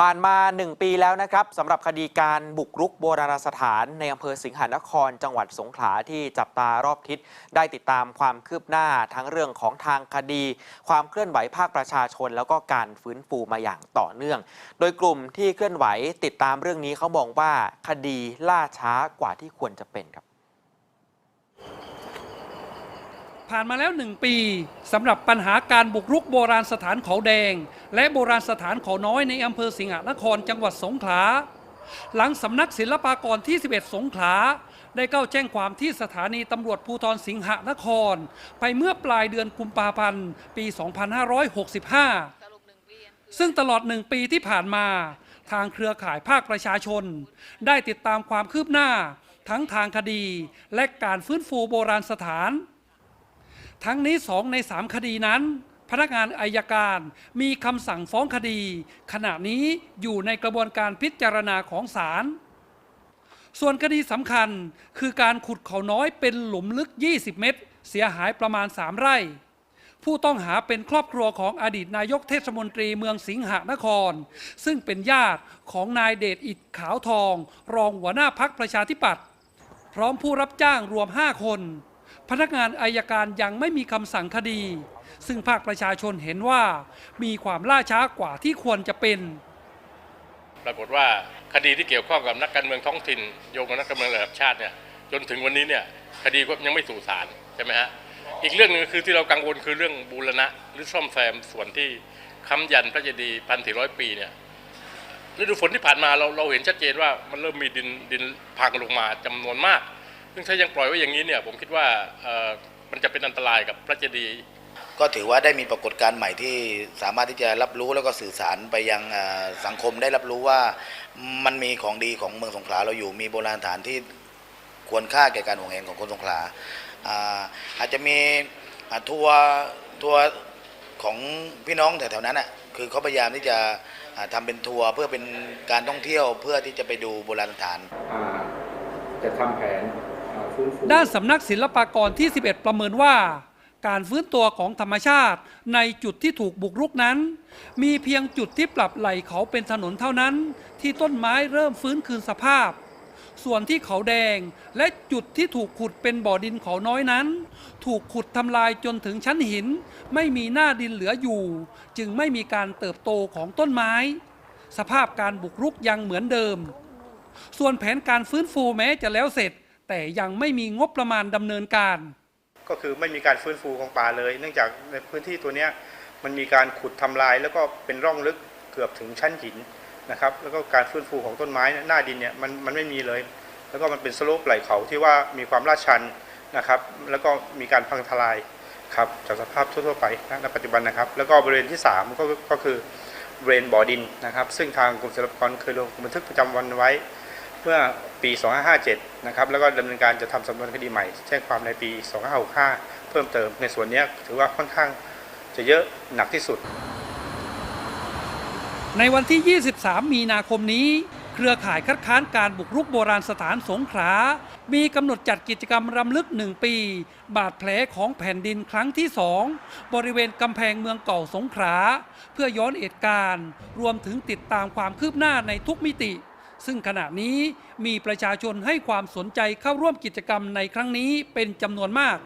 ผ่านมา 1 ปีแล้วนะครับสำหรับคดีการบุกรุกโบราณสถาน ในอำเภอสิงหานคร จังหวัดสงขลาที่จับตารอบทิศได้ติดตามความคืบหน้าทั้งเรื่องของทางคดี ความเคลื่อนไหวภาคประชาชน แล้วก็การฟื้นฟูมาอย่างต่อเนื่อง โดยกลุ่มที่เคลื่อนไหวติดตามเรื่องนี้เขามองว่าคดีล่าช้ากว่าที่ควรจะเป็นครับ ผ่านมาแล้วหนึ่งปีสำหรับปัญหาการบุกรุกโบราณสถานเขาแดง และโบราณสถานเขาน้อยในอำเภอสิงหนครจังหวัดสงขลาหลังสำนักศิลปากรที่ 11 สงขลาได้เข้าแจ้งความที่สถานีตำรวจภูธรสิงหนคร ไปเมื่อปลายเดือนกุมภาพันธ์ปี 2565 ซึ่งตลอดหนึ่งปีที่ผ่านมาทางเครือข่ายภาคประชาชน ได้ติดตามความคืบหน้า ทั้งทางคดีและการฟื้นฟูโบราณสถาน ทั้งนี้สองในสามคดีนั้น พนักงานอายการมีคำสั่งฟ้องคดี ขณะนี้อยู่ในกระบวนการพิจารณาของศาลส่วนคดีสำคัญคือการขุดเขาน้อยเป็นหลุมลึก 20 เมตร เสียหายประมาณ 3 ไร่ ผู้ต้องหาเป็นครอบครัวของอดีตนายกเทศมนตรีเมืองสิงหนคร ซึ่งเป็นญาติของนายเดชอิดขาวทอง รองหัวหน้าพักประชาธิปัตย์พร้อมผู้รับจ้างรวม 5 คน พนักงานอายการยังไม่มีคำสั่งคดี ซึ่งภาคประชาชนเห็นว่ามีความล่าช้ากว่าที่ควรจะเป็น ปรากฏว่าคดีที่เกี่ยวข้องกับนักการเมืองท้องถิ่นโยงกับนักการเมืองระดับชาติเนี่ยจนถึงวันนี้เนี่ยคดีก็ยังไม่สู่ศาลใช่ไหมฮะอีกเรื่องหนึ่งคือที่เรากังวลคือเรื่องบูรณะหรือซ่อมแซมส่วนที่ค้ำยันพระเจดีย์พันสี่ร้อยปีเนี่ยฤดูฝนที่ผ่านมาเราเราเห็นชัดเจนว่ามันเริ่มมีดินดินพังลงมาจำนวนมาก ซึ่งถ้ายังปล่อยไว้อย่างนี้เนี่ยผมคิดว่าเอ่อมันจะเป็นอันตรายกับพระเจดีย์ก็ถือว่าได้มีปรากฏการณ์ใหม่ที่สามารถที่จะรับรู้แล้วก็สื่อสารไปยังเอ่อสังคมได้รับรู้ว่ามันมีของดีของเมืองสงขลาเราอยู่มีโบราณสถานที่ควรค่าแก่การห่วงเห็นของคนสงขลาอ่าอาจจะมีอ่าทัวร์ทัวร์ของพี่น้องแถวๆนั้นอะคือเขาพยายามที่จะอ่าทำเป็นทัวร์เพื่อเป็นการท่องเที่ยวเพื่อที่จะไปดูโบราณสถานอ่าจะทำแผนอ่าฟื้นฟู ด้านสำนักศิลปากรที่ 11 ประเมินว่า การฟื้นตัวของธรรมชาติในจุดที่ถูกบุกรุกนั้น มีเพียงจุดที่ปรับไหลเขาเป็นถนนเท่านั้น ที่ต้นไม้เริ่มฟื้นคืนสภาพ ส่วนที่เขาแดงและจุดที่ถูกขุดเป็นบ่อดินเขาน้อยนั้น ถูกขุดทำลายจนถึงชั้นหิน ไม่มีหน้าดินเหลืออยู่ จึงไม่มีการเติบโตของต้นไม้ สภาพการบุกรุกยังเหมือนเดิม ส่วนแผนการฟื้นฟูแม้จะแล้วเสร็จ แต่ยังไม่มีงบประมาณดำเนินการ ก็คือไม่มีการฟื้นฟูของป่าเลย เนื่องจากในพื้นที่ตัวนี้มันมีการขุดทำลาย แล้วก็เป็นร่องลึกเกือบถึงชั้นหินนะครับ แล้วก็การฟื้นฟูของต้นไม้เนี่ยหน้าดินเนี่ยมันมันไม่มีเลย แล้วก็มันเป็นสโลปไหลเขาที่ว่ามีความลาดชันนะครับ แล้วก็มีการพังทลายครับจากสภาพทั่วๆไปณณปัจจุบันนะครับ แล้วก็บริเวณที่สามก็ก็คือบริเวณบ่อดินนะครับ ซึ่งทางกรมศิลปากรเคยลงบันทึกประจำวันไว้ เมื่อปี 2557 นะครับ แล้วก็ดำเนินการจะทำสำนวนคดีใหม่ แจ้งความในปี 2565 เพิ่มเติมในส่วนนี้ถือว่าค่อนข้างจะเยอะหนักที่สุด ในวันที่ 23 มีนาคมนี้ เครือข่ายคัดค้านการบุกรุกโบราณสถานสงขลา มีกำหนดจัดกิจกรรมรำลึกหนึ่งปี บาดแผลของแผ่นดินครั้งที่สองบริเวณกำแพงเมืองเก่าสงขลา เพื่อย้อนเหตุการณ์ รวมถึงติดตามความคืบหน้าในทุกมิติ ซึ่งขณะนี้มีประชาชนให้ความสนใจเข้าร่วมกิจกรรมในครั้งนี้เป็นจำนวนมาก